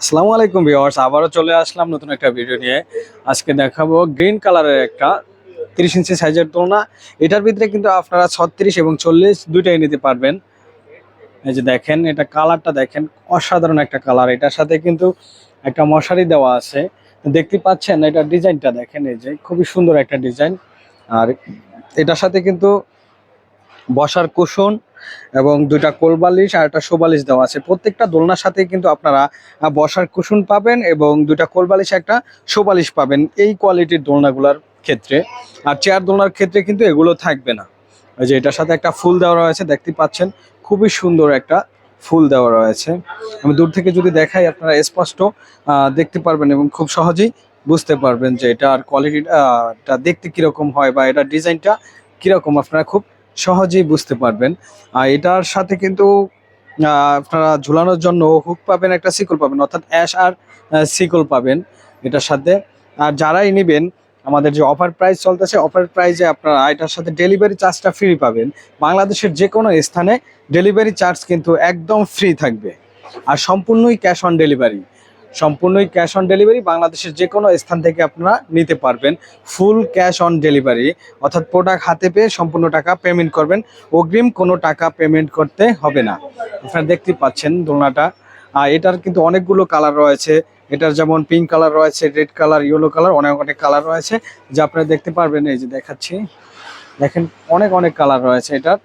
আসসালামু আলাইকুম ভিউয়ার্স, আবারও চলে আসলাম নতুন একটা ভিডিও নিয়ে। আজকে দেখাবো গ্রিন কালারের একটা তিরিশ ইঞ্চি সাইজের দোলনা এটার ভিতরে কিন্তু আপনারা ছত্রিশ এবং চল্লিশ দুইটাই নিতে পারবেন। এই যে দেখেন, এটা কালারটা দেখেন, অসাধারণ একটা কালার। এটার সাথে কিন্তু একটা মশারি দেওয়া আছে। দেখতে পাচ্ছেন এটার ডিজাইনটা দেখেন, এই যে খুবই সুন্দর একটা ডিজাইন। আর এটার সাথে কিন্তু বসার কুশন এবং দুইটা কোলবালিশ আর একটা শোবালিশ দেওয়া আছে। প্রত্যেকটা দোলনার সাথে কিন্তু আপনারা বসার কুশন পাবেন এবং দুইটা কোলবালিশ একটা শোবালিশ পাবেন এই কোয়ালিটির দোলনাগুলোর ক্ষেত্রে। আর চেয়ার দোলনার ক্ষেত্রে কিন্তু এগুলো থাকবে না। যে এটার সাথে একটা ফুল দেওয়া রয়েছে, দেখতে পাচ্ছেন, খুবই সুন্দর একটা ফুল দেওয়া রয়েছে। আমি দূর থেকে যদি দেখাই, আপনারা স্পষ্ট দেখতে পারবেন এবং খুব সহজেই বুঝতে পারবেন যে এটার কোয়ালিটিটা দেখতে কীরকম হয় বা এটার ডিজাইনটা কীরকম। আপনারা খুব সহজেই বুঝতে পারবেন। আর এটার সাথে কিন্তু আপনারা ঝুলানোর জন্য হুক পাবেন, একটা সিকল পাবেন, অর্থাৎ অ্যাশ আর সিকল পাবেন এটার সাথে। আর যারাই নেবেন, আমাদের যে অফার প্রাইস চলতেছে অফার প্রাইসে আপনারা এটার সাথে ডেলিভারি চার্জটা ফ্রি পাবেন। বাংলাদেশের যে কোনো স্থানে ডেলিভারি চার্জ কিন্তু একদম ফ্রি থাকবে। আর সম্পূর্ণই ক্যাশ অন ডেলিভারি সম্পূর্ণই ক্যাশ অন ডেলিভারি বাংলাদেশের যে কোনো স্থান থেকে আপনারা নিতে পারবেন। ফুল ক্যাশ অন ডেলিভারি অর্থাৎ প্রোডাক্ট হাতে পেয়ে সম্পূর্ণ টাকা পেমেন্ট করবেন। অগ্রিম কোনো টাকা পেমেন্ট করতে হবে না। আপনারা দেখতে পাচ্ছেন দোলনাটা। আর এটার কিন্তু অনেকগুলো কালার রয়েছে। এটার যেমন পিঙ্ক কালার রয়েছে রেড কালার ইয়েলো কালার অনেক অনেক কালার রয়েছে। যা আপনারা দেখতে পারবেন, এই যে দেখাচ্ছি। দেখেন অনেক অনেক কালার রয়েছে এটার।